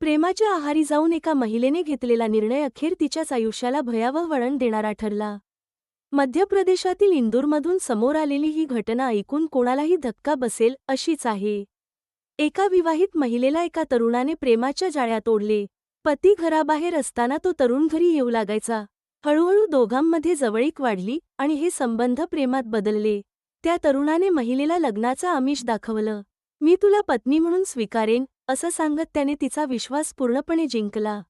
प्रेमाच्या आहारी जाऊन एका महिलेने घेतलेला निर्णय अखेर तिच्याच आयुष्याला भयावह वळण देणारा ठरला. मध्य प्रदेशातील इंदूरमधून समोर आलेली ही घटना ऐकून कोणालाही धक्का बसेल अशीच आहे. एका विवाहित महिलेला एका तरुणाने प्रेमाच्या जाळ्यात ओढले. पती घराबाहेर असताना तो तरुण घरी येऊ लागायचा. हळूहळू दोघांमध्ये जवळीक वाढली आणि हे संबंध प्रेमात बदलले. त्या तरुणाने महिलेला लग्नाचा आमिष दाखवलं. मी तुला पत्नी म्हणून स्वीकारेन असं सांगत त्याने तिचा विश्वास पूर्णपणे जिंकला.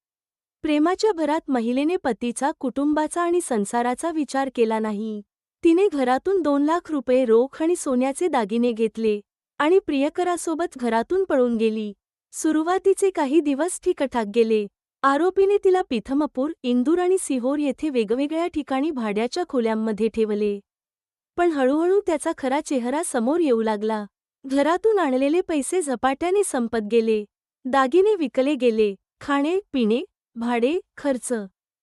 प्रेमाच्या भरात महिलेने पतीचा कुटुंबाचा आणि संसाराचा विचार केला नाही. तिने घरातून दोन लाख रुपये रोख आणि सोन्याचे दागिने घेतले आणि प्रियकरासोबत घरातून पळून गेली. सुरुवातीचे काही दिवस ठीकठाक गेले. आरोपीने तिला पिथमपूर इंदूर आणि सिहोर येथे वेगवेगळ्या ठिकाणी भाड्याच्या खोल्यांमध्ये ठेवले. पण हळूहळू त्याचा खरा चेहरा समोर येऊ लागला. घरातून आणलेले पैसे झपाट्याने संपत गेले. दागिने विकले गेले. खाणे पिणे भाडे खर्च.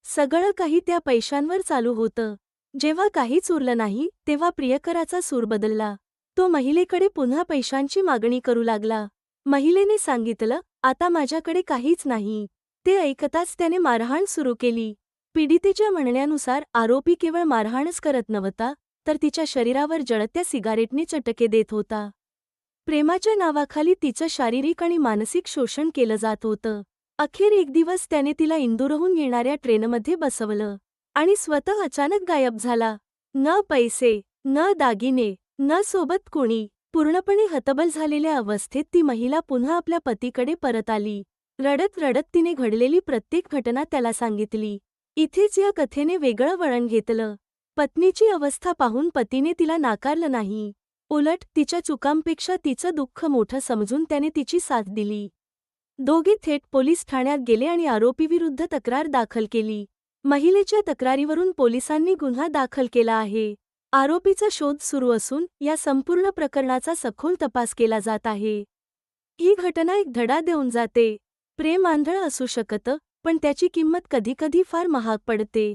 सगळं काही त्या पैशांवर चालू होतं. जेव्हा काहीच उरलं नाही तेव्हा प्रियकराचा सूर बदलला. तो महिलेकडे पुन्हा पैशांची मागणी करू लागला. महिलेने सांगितलं आता माझ्याकडे काहीच नाही. ते ऐकताच त्याने मारहाण सुरू केली. पीडितेच्या म्हणण्यानुसार आरोपी केवळ मारहाणच करत नव्हता तर तिच्या शरीरावर जळत्या सिगारेटने चटके देत होता. प्रेमाच्या नावाखाली तिचं शारीरिक आणि मानसिक शोषण केलं जात होतं. अखेर एक दिवस त्याने तिला इंदूरहून येणाऱ्या ट्रेनमध्ये बसवलं आणि स्वतः अचानक गायब झाला. न पैसे न दागिने न सोबत कोणी पूर्णपणे हतबल झालेल्या अवस्थेत ती महिला पुन्हा आपल्या पतीकडे परत आली. रडत रडत तिने घडलेली प्रत्येक घटना त्याला सांगितली. इथेच या कथेने वेगळं वळण घेतलं. पत्नीची अवस्था पाहून पतीने तिला नाकारलं नाही. उलट तिच्या चुकांपेक्षा तिचं दुःख मोठं समजून त्याने तिची साथ दिली. दोघे थेट पोलीस ठाण्यात गेले आणि आरोपीविरुद्ध तक्रार दाखल केली. महिलेच्या तक्रारीवरून पोलिसांनी गुन्हा दाखल केला आहे. आरोपीचा शोध सुरू असून या संपूर्ण प्रकरणाचा सखोल तपास केला जात आहे. ही घटना एक धडा देऊन जाते. प्रेम आंधळ असू शकतं पण त्याची किंमत कधीकधी फार महाग पडते.